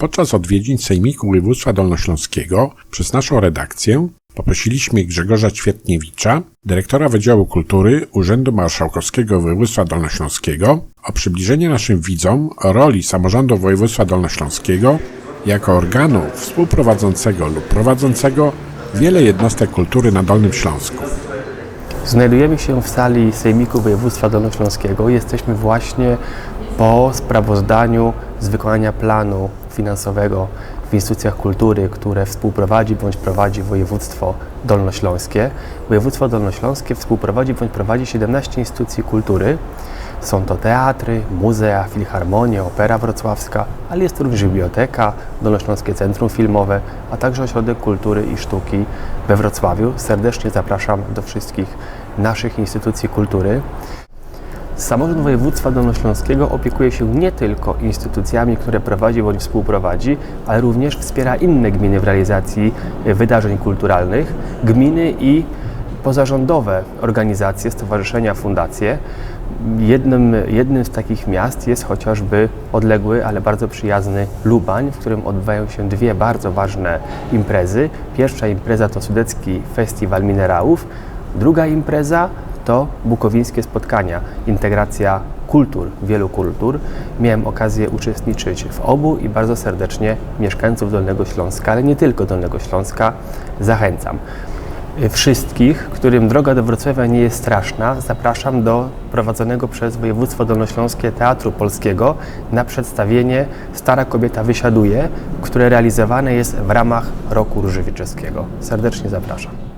Podczas odwiedzin Sejmiku Województwa Dolnośląskiego przez naszą redakcję poprosiliśmy Grzegorza Ćwietniewicza, dyrektora Wydziału Kultury Urzędu Marszałkowskiego Województwa Dolnośląskiego, o przybliżenie naszym widzom roli samorządu województwa dolnośląskiego jako organu współprowadzącego lub prowadzącego wiele jednostek kultury na Dolnym Śląsku. Znajdujemy się w sali Sejmiku Województwa Dolnośląskiego. Jesteśmy właśnie po sprawozdaniu z wykonania planu finansowego w instytucjach kultury, które współprowadzi bądź prowadzi województwo dolnośląskie. Województwo dolnośląskie współprowadzi bądź prowadzi 17 instytucji kultury. Są to teatry, muzea, filharmonie, opera wrocławska, ale jest również biblioteka, Dolnośląskie Centrum Filmowe, a także Ośrodek Kultury i Sztuki we Wrocławiu. Serdecznie zapraszam do wszystkich naszych instytucji kultury. Samorząd Województwa Dolnośląskiego opiekuje się nie tylko instytucjami, które prowadzi bądź współprowadzi, ale również wspiera inne gminy w realizacji e, wydarzeń kulturalnych, gminy i pozarządowe organizacje, stowarzyszenia, fundacje. Jednym, jednym z takich miast jest chociażby odległy, ale bardzo przyjazny Lubań, w którym odbywają się dwie bardzo ważne imprezy. Pierwsza impreza to Sudecki Festiwal Minerałów, druga impreza to bukowińskie spotkania, integracja kultur, wielu kultur. Miałem okazję uczestniczyć w obu i bardzo serdecznie mieszkańców Dolnego Śląska, ale nie tylko Dolnego Śląska, zachęcam. Wszystkich, którym droga do Wrocławia nie jest straszna, zapraszam do prowadzonego przez województwo dolnośląskie Teatru Polskiego na przedstawienie Stara kobieta wysiaduje, które realizowane jest w ramach Roku Róży Wieczewskiego. Serdecznie zapraszam.